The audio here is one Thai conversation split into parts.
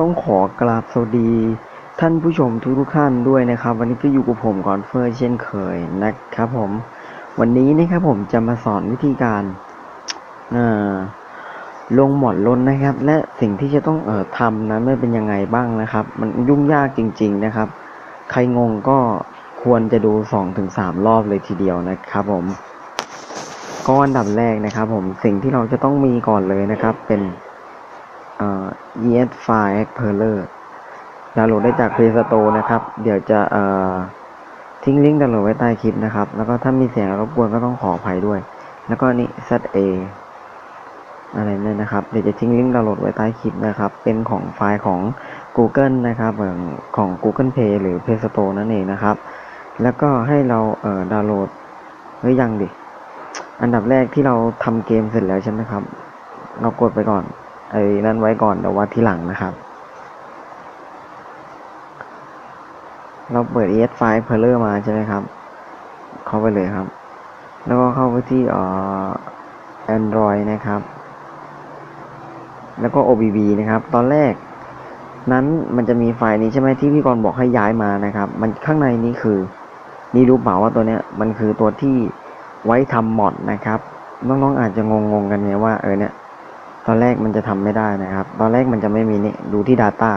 ต้องขอกราบสวัสดี ท่านผู้ชมทุกทุกๆท่านด้วยนะครับ วันนี้ก็อยู่กับผมก่อนเฟอร์เช่นเคยนะครับผม วันนี้นะครับผมจะมาสอนวิธีการลงหมอนล้นนะครับ และสิ่งที่จะต้องเอ่อทำนั้นไม่เป็นยังไงบ้างนะครับ มันยุ่งยากจริง ๆนะครับ ใครงงก็ควรจะดูสองถึงสามรอบเลยทีเดียวนะครับผมก็อันดับแรกนะครับ ผมสิ่งที่เราจะต้องมีก่อนเลยนะครับ เป็น เอ่อ ES File Explorer ดาวน์โหลดได้จาก Play Store นะครับ เดี๋ยวจะเอ่อทิ้งลิงก์ดาวน์โหลดไว้ใต้คลิปนะครับ แล้วก็ถ้ามีเสียงรบกวนก็ต้องขออภัยด้วย แล้วก็นี่ ZA อะไรเนี่ยนะครับ เดี๋ยวจะทิ้งลิงก์ดาวน์โหลดไว้ใต้คลิปนะครับ เป็นของไฟล์ของ Google นะครับของ Google Play หรือ Play Store นั่นเองนะครับ แล้วก็ให้เราเอ่อดาวน์โหลดเฮ้ยยังดิ อันดับแรกที่เราทำเกมเสร็จแล้วใช่ไหมครับ เรากดไปก่อน ไอ้นั่นไว้ก่อนเดี๋ยวว่าทีหลังนะครับ เราเปิด ES File Explorer มาใช่ไหมครับ เข้าไปเลยครับ แล้วก็เข้าไปที่เอ่อ Android นะครับ แล้วก็ OBB นะครับ ตอนแรกนั้นมันจะมีไฟล์นี้ใช่ไหมที่พี่กรณ์บอกให้ย้ายมานะครับ มันข้างในนี้คือ นี่รู้เปล่าว่าตัวเนี้ยมันคือตัวที่ไว้ทำมอดนะครับน้องๆอาจจะงงๆกันไงว่าเออเนี่ย ตอนแรกมันจะทำไม่ได้นะครับ ตอนแรกมันจะไม่มีนี่ ดูที่ Data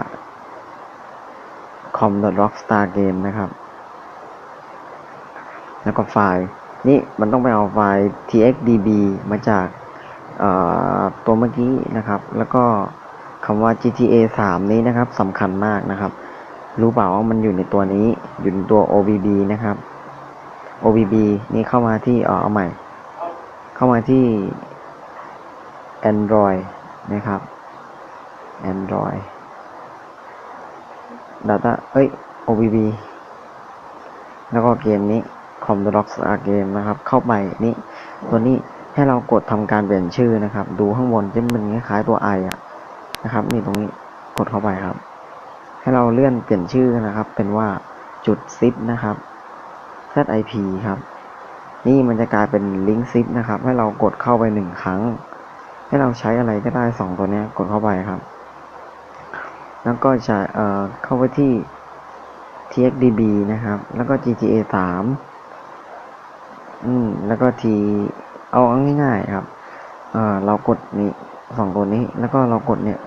com rockstar game นะครับ แล้วก็ไฟล์ นี่มันต้องไปเอาไฟล์ txdb มาจากตัวเมื่อกี้นะครับ แล้วก็คำว่า gta 3 นี้นะครับสำคัญมากนะครับ รู้เปล่าว่ามันอยู่ในตัวนี้ อยู่ในตัว OBB นะครับ OBB นี่เข้ามาที่เออเอาใหม่ เข้ามาที่ Android นะครับ Android Data เอ้ย OBB แล้วก็เกมนี้ Com the Rocks a Game นะครับ เข้าไปนี่ตัวนี้ให้เรากดทำการเปลี่ยนชื่อนะครับ ดูข้างบนจะเป็นคล้ายๆตัว I อะนะครับนี่ตรงนี้กดเข้าไปครับ ให้เราเลื่อนเปลี่ยนชื่อนะครับ เป็นว่าจุดซิปนะครับ ZIP ครับ นี่มันจะกลายเป็นลิงก์ซิปนะครับ ให้เรากดเข้าไปหนึ่งครั้ง ให้เราใช้อะไรก็ได้สองตัวนี้กดเข้าไปครับ แล้วก็จะเอ่อเข้าไปที่ txdb นะครับ แล้วก็ gta 3อืมแล้วก็ t เอาง่ายๆครับเอ่อเรากดนี้สองตัวนี้ แล้วก็เรากดเนี่ย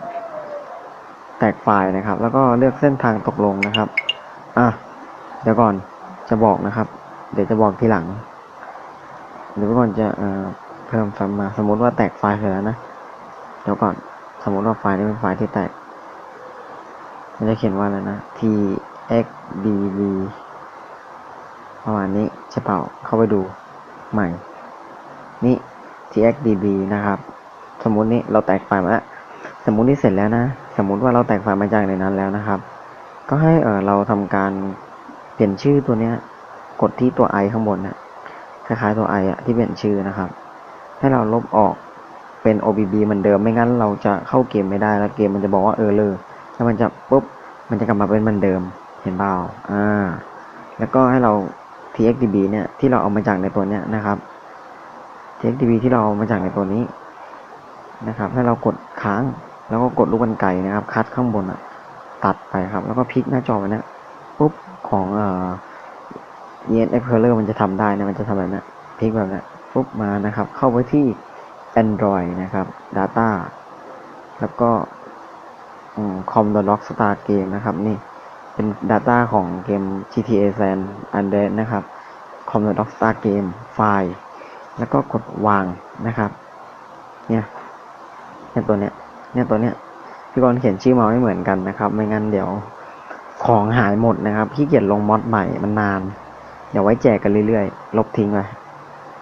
แตกไฟล์นะครับ แล้วก็เลือกเส้นทางตกลงนะครับอะเดี๋ยวก่อนจะบอกนะครับ เดี๋ยวจะบอกทีหลังเดี๋ยวก่อนจะเอ่อ เพิ่มไฟล์มา สมมติว่าแตกไฟล์เสร็จแล้วนะ เดี๋ยวก่อน สมมติว่าไฟล์นี้เป็นไฟล์ที่แตก มันจะเขียนว่าอะไรนะ txdb ประมาณนี้ใช่เปล่า เข้าไปดูใหม่ นี่ txdb นะครับ สมมุตินี้เราแตกไฟล์มาแล้ว สมมุตินี้เสร็จแล้วนะ สมมุติว่าเราแตกไฟล์มาจากในนั้นแล้วนะครับ ก็ให้เออเราทำการเปลี่ยนชื่อตัวเนี้ย กดที่ตัว i ข้างบนนะคล้ายๆตัว i อะที่เปลี่ยนชื่อนะครับ ให้เราลบออกเป็น OBB เหมือนเดิมไม่งั้นเราจะเข้าเกมไม่ได้แล้วเกมมันจะบอกว่าเออเลยแล้วมันจะปุ๊บมันจะกลับมาเป็นเหมือนเดิมเห็นเปล่าอ่า แล้วก็ให้เรา txdb เนี่ยที่เราเอามาจากในตัวเนี้ยนะครับ txdb ที่เราเอามาจากในตัวนี้นะครับ ให้เรากดค้างแล้วก็กดลูกบรรไกนะครับ คัดข้างบนอะตัดไปครับ แล้วก็พลิกหน้าจอไปนะปุ๊บของเอ่อ ES Explorer มันจะทำได้นะมันจะทำแบบนี้พลิกแบบนี้ ปุ๊บมานะครับ เข้าไปที่ Android นะครับ Data แล้วก็ com the rock star game นะครับ นี่เป็น Data ของเกม GTA San Andreas นะครับ com the rock star game ไฟล์แล้วก็กดวางนะครับ เนี่ยเนี่ยตัวเนี้ยเนี่ยตัวเนี้ยพี่กรณ์เขียนชื่อมาไม่เหมือนกันนะครับ ไม่งั้นเดี๋ยวของหายหมดนะครับพี่เกียจลงมอดใหม่มันนาน เดี๋ยวไว้แจกกันเรื่อยๆ ลบทิ้งไป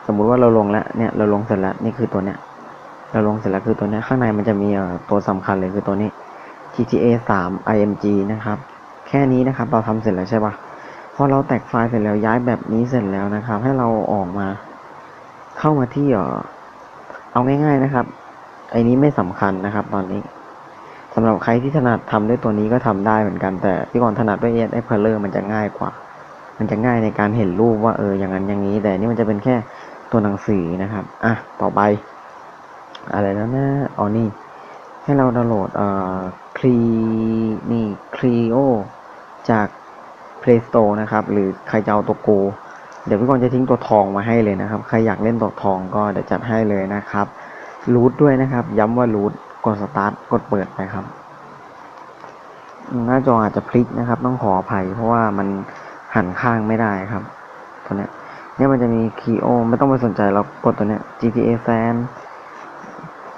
สมมุติว่าเราลงแล้วเนี่ยเราลงเสร็จแล้วนี่คือตัวเนี้ยเราลงเสร็จแล้วคือตัวเนี้ยข้างในมันจะมีเอ่อตัวสำคัญเลยคือตัวนี้ GTA 3 IMG นะครับ แค่นี้นะครับ เราทำเสร็จแล้วใช่ปะพอเราแตกไฟล์เสร็จแล้วย้ายแบบนี้เสร็จแล้วนะครับ ให้เราออกมา เข้ามาที่เอ่อเอาง่าย ๆนะครับไอ้นี้ไม่สำคัญนะครับ ตอนนี้สำหรับใครที่ถนัดทำด้วยตัวนี้ก็ทำได้เหมือนกัน แต่พี่กรณ์ถนัดด้วย ES Explorer มันจะง่ายกว่า มันจะง่ายในการเห็นรูปว่าเอออย่างนั้นอย่างนี้ แต่นี่มันจะเป็นแค่ ตัวหนังสือนะครับ อะ ต่อไป อะไรแล้วนะอ๋อนี่ ให้เราดาวน์โหลดเอ่อคลีนี่คลีโอจาก Play Store นะครับ หรือใครจะเอาตัวโก เดี๋ยวพี่กรจะทิ้งตัวทองมาให้เลยนะครับ ใครอยากเล่นตัวทองก็เดี๋ยวจัดให้เลยนะครับรูทด้วยนะครับ ย้ำว่ารูทกดสตาร์ทกดเปิดไปครับ หน้าจออาจจะพลิกนะครับ ต้องขออภัยเพราะว่ามันหันข้างไม่ได้ครับตัวเนี้ย เนี่ยมันจะมีคีโอไม่ต้องไปสนใจเรากดตัวเนี้ย GTA San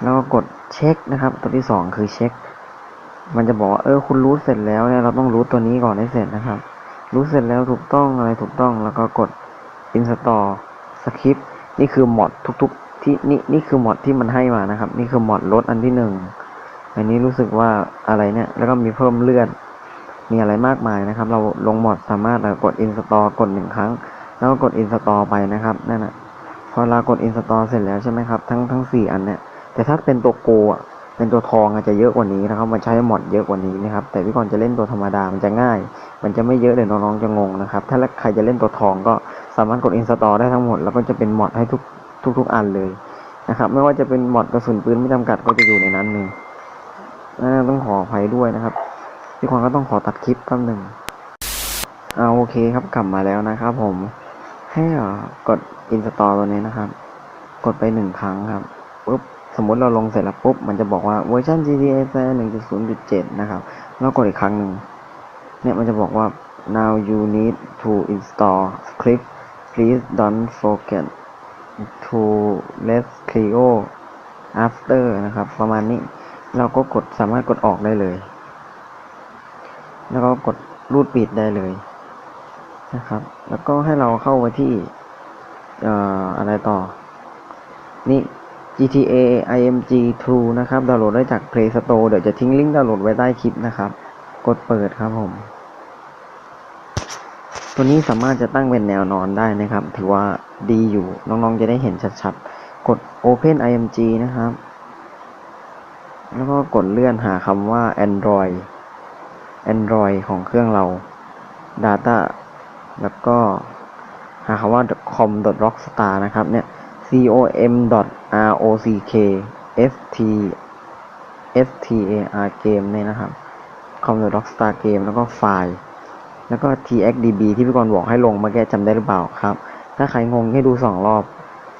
แล้วก็กดเช็คนะครับ ตัวที่สองคือเช็ค มันจะบอกว่าเออคุณรู้เสร็จแล้วเนี่ยเราต้องรู้ตัวนี้ก่อนให้เสร็จนะครับ รู้เสร็จแล้วถูกต้องอะไรถูกต้องแล้วก็กด install script นี่คือมอดทุกๆ ที่นี่นี่คือมอดที่มันให้มานะครับ นี่คือมอดรถอันที่หนึ่งอันนี้รู้สึกว่าอะไรเนี่ยแล้วก็มีเพิ่มเลือดมีอะไรมากมายนะครับ เราลงมอดสามารถกด install กดหนึ่งครั้ง แล้วก็กด install ไปนะครับนั่นนะพอเรากด install เสร็จแล้วใช่ไหมครับทั้งทั้งสี่อันเนี่ยแต่ถ้าเป็นตัวโกอะเป็นตัวทองอาจจะเยอะกว่านี้นะครับ มันใช้หมดเยอะกว่านี้นะครับ แต่พี่กรจะเล่นตัวธรรมดา มันจะง่าย มันจะไม่เยอะเดี๋ยวน้องๆจะงงนะครับ ถ้าใครจะเล่นตัวทองก็สามารถกด install ได้ทั้งหมด แล้วก็จะเป็นหมดให้ทุกทุกทุกอันเลยนะครับ ไม่ว่าจะเป็นหมดกระสุนปืนไม่จำกัดก็จะอยู่ในนั้นเลยต้องขออภัยด้วยนะครับพี่กรก็ต้องขอตัดคลิปแป๊บหนึ่งเอาโอเคครับกลับมาแล้วนะครับผม ให้อ่อกด install ตัวนี้นะครับ กดไปหนึ่งครั้งครับปุ๊บสมมติเราลงเสร็จแล้วปุ๊บ มันจะบอกว่าเวอร์ชัน GTA 1.0.7 นะครับ แล้วกดอีกครั้งหนึ่ง เนี่ยมันจะบอกว่า now you need to install script please don't forget to let Clio after นะครับ ประมาณนี้ เราก็กดสามารถกดออกได้เลย แล้วก็กดรูดปิดได้เลย นะครับ แล้วก็ให้เราเข้าไปที่เอ่ออะไรต่อ นี่ GTA IMG True นะครับ ดาวน์โหลดได้จาก Play Store เดี๋ยวจะทิ้งลิงก์ดาวน์โหลดไว้ใต้คลิปนะครับ กดเปิดครับผม ตัวนี้สามารถจะตั้งเป็นแนวนอนได้นะครับ ถือว่าดีอยู่ น้องๆจะได้เห็นชัดๆ กด Open IMG นะครับ แล้วก็กดเลื่อนหาคำว่า Android Android ของเครื่องเรา Data แล้วก็หาคำว่า com.rockstar นะครับเนี่ย com r o c k s t s t a r เกมเนี่ยนะครับ com rockstar game แล้วก็ไฟล์ แล้วก็ txdb ที่พี่กรณ์บอกให้ลงมื่อกี้จำได้หรือเปล่าครับ ถ้าใครงงให้ดูสองรอบ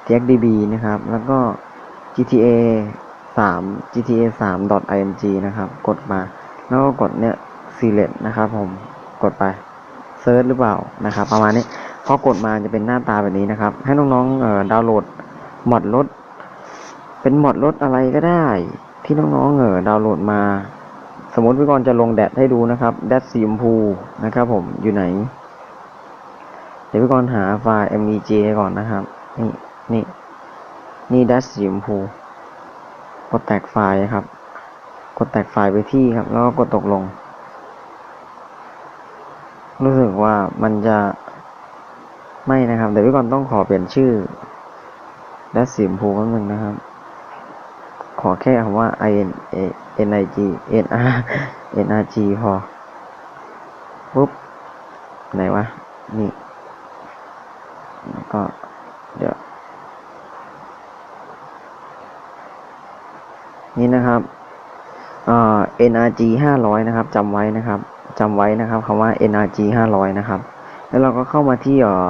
txdb นะครับ แล้วก็ gta 3 gta 3 img นะครับ กดมา แล้วก็กดเนี่ย select นะครับผม กดไป เซิร์ชหรือเปล่านะครับ ประมาณนี้พอกดมาจะเป็นหน้าตาแบบนี้นะครับ ให้น้องๆดาวน์โหลดมอดรถ เป็นมอดรถอะไรก็ได้ ที่น้องๆเออดาวน์โหลดมา สมมติพี่กรณ์จะลงแดดให้ดูนะครับแดดสีชมพูนะครับ ผมอยู่ไหน เดี๋ยวพี่กรณ์หาไฟล์ MEJ ก่อนนะครับ นี่นี่นี่แดดสีชมพูกดแตกไฟล์ครับ กดแตกไฟล์ไปที่ครับ แล้วก็กดตกลง รู้สึกว่ามันจะไม่นะครับ เดี๋ยวพี่กรณ์ต้องขอเปลี่ยนชื่อ และสีชมพูแป๊บนึงนะครับ ขอแค่คำว่า i n a n i g n r n r g พอปุ๊บไหนวะ นี่แล้วก็เดี๋ยว นี่นะครับเอ่อ nrg ห้าร้อยนะครับจำไว้นะครับ จำไว้นะครับคำว่า nrg ห้าร้อยนะครับ แล้วเราก็เข้ามาที่เอ่อ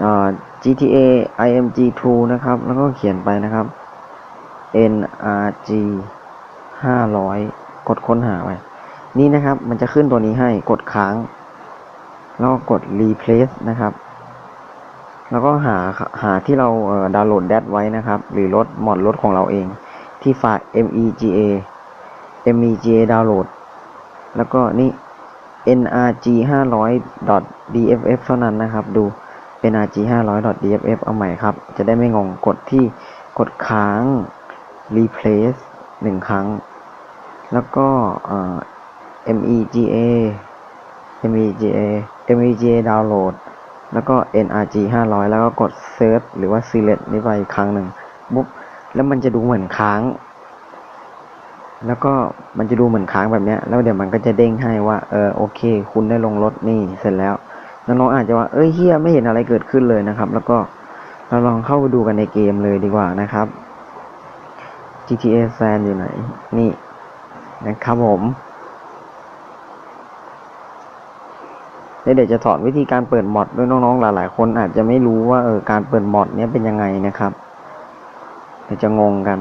เอ่อ GTA IMG 2นะครับ แล้วก็เขียนไปนะครับ NRG 500 กดค้นหาไปนี่นะครับมันจะขึ้นตัวนี้ให้กดค้าง แล้วก็กด replace นะครับ แล้วก็หาหาที่เราเดาวน์โหลดแดดไว้นะครับ หรือลดมอดลดของเราเอง ที่ไฟล์ MEGA MEGA ดาวน์โหลด แล้วก็นี่ NRG 500 DFF เท่านั้นนะครับ ดู NRG 500 DFF เอาใหม่ครับ จะได้ไม่งงกดที่กดค้าง replace หนึ่งครั้ง แล้วก็ MEGA MEGA MEGA ดาวน์โหลดแล้วก็ NRG 500 แล้วก็กด search หรือว่า select นี่ไปอีกครั้งหนึ่งปุ๊บ แล้วมันจะดูเหมือนค้าง แล้วก็มันจะดูเหมือนค้างแบบเนี้ย แล้วเดี๋ยวมันก็จะเด้งให้ว่า เออโอเค คุณได้ลงรถนี่เสร็จแล้วน้องๆอาจจะว่า เอ้ยเฮียไม่เห็นอะไรเกิดขึ้นเลยนะครับ แล้วก็เราลองเข้าไปดูกันในเกมเลยดีกว่านะครับ GTA San อยู่ไหน นี่นะครับผมเดี๋ยวจะสอนวิธีการเปิดมอดด้วยน้องๆ หลายๆ คนอาจจะไม่รู้ว่าเออการเปิดมอดเนี้ยเป็นยังไงนะครับเดี๋ยวจะงงกัน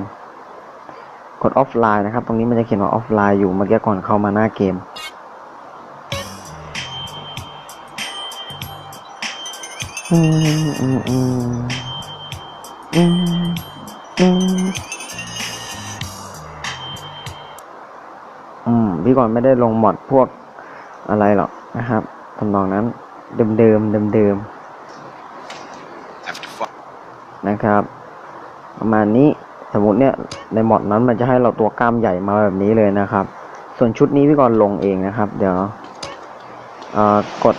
กดออฟไลน์นะครับ ตรงนี้มันจะเขียนว่าออฟไลน์อยู่เมื่อกี้ก่อนเข้ามาหน้าเกม อืมอืมอืมอืมอืมอืมพี่ก่อนไม่ได้ลงมอดพวกอะไรหรอกนะครับทำนองนั้นเดิมเดิมเดิมเดิมนะครับ ประมาณนี้ สมมติเนี่ยในมอดนั้นมันจะให้เราตัวกล้ามใหญ่มาแบบนี้เลยนะครับ ส่วนชุดนี้พี่กรณ์ลงเองนะครับ เดี๋ยวอ่อกด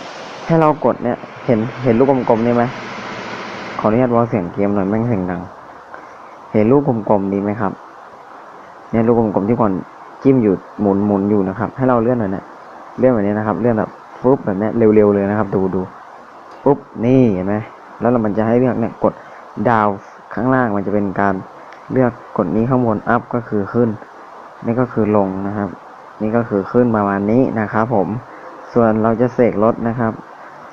ให้เรากดเนี่ย เห็นเห็นลูกกลมๆนี่ไหมขออนุญาตวางเสียงเกมหน่อยแม่งเสียงดัง เห็นลูกกลมๆดีไหมครับ เนี่ยลูกกลมๆที่ก่อนจิ้มอยู่หมุนหมุนอยู่นะครับ ให้เราเลื่อนหน่อยเนี่ยเลื่อนแบบนี้นะครับ เลื่อนแบบฟึบแบบเนี้ยเร็วๆเลยนะครับ ดูดูปุ๊บนี่เห็นไหมแล้วเรามันจะให้เลือกเนี่ยกดดาวข้างล่างมันจะเป็นการ เลือกกดนี้ข้างบนอัพก็คือขึ้น นี่ก็คือลงนะครับ นี่ก็คือขึ้นประมาณนี้นะครับผม ส่วนเราจะเสกรถนะครับ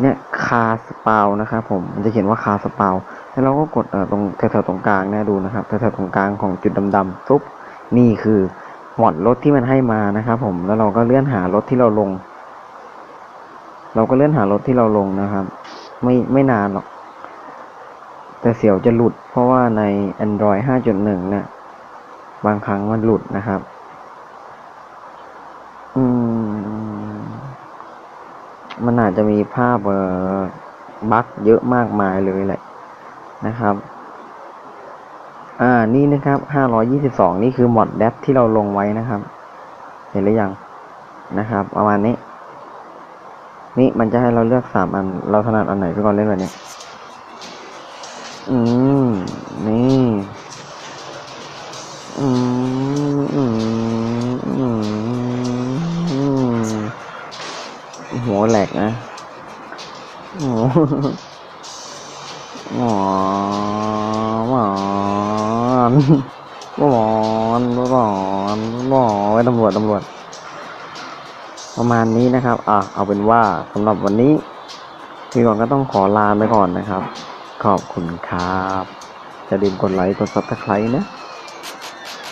เนี่ยคาสเปานะครับผม มันจะเขียนว่าคาสเปาแล้วเราก็กดตรงแถวๆตรงกลางนะดูนะครับแถวๆตรงกลางของจุดดำๆซุปนี่คือหมวดรถที่มันให้มานะครับผมแล้วเราก็เลื่อนหารถที่เราลง เราก็เลื่อนหารถที่เราลงนะครับ ไม่ไม่นานหรอก แต่เสียวจะหลุด เพราะว่าใน Android 5.1นี่ยบางครั้งมันหลุดนะครับ อืม มันอาจจะมีภาพเอ่อบั๊กเยอะมากมายเลยแหละนะครับ อ่า นี่นะครับ 522 นี่คือมอดแดปที่เราลงไว้นะครับ เห็นหรือยังนะครับ ประมาณนี้ นี่มันจะให้เราเลือกสามอัน เราถนัดอันไหนพี่ก่อนเล่นแบบนี้ อืม นี่ อืม อืม อืม หัวแหลกนะโอ้หมอนหมอนหมอนหมอนหมอนไว้ตำรวจตำรวจ ประมาณนี้นะครับ อะ เอาเป็นว่าสำหรับวันนี้พี่ก่อนก็ต้องขอลาไปก่อนนะครับ ขอบคุณครับจะลืมกดไลค์ กดซับสไคร b e นะ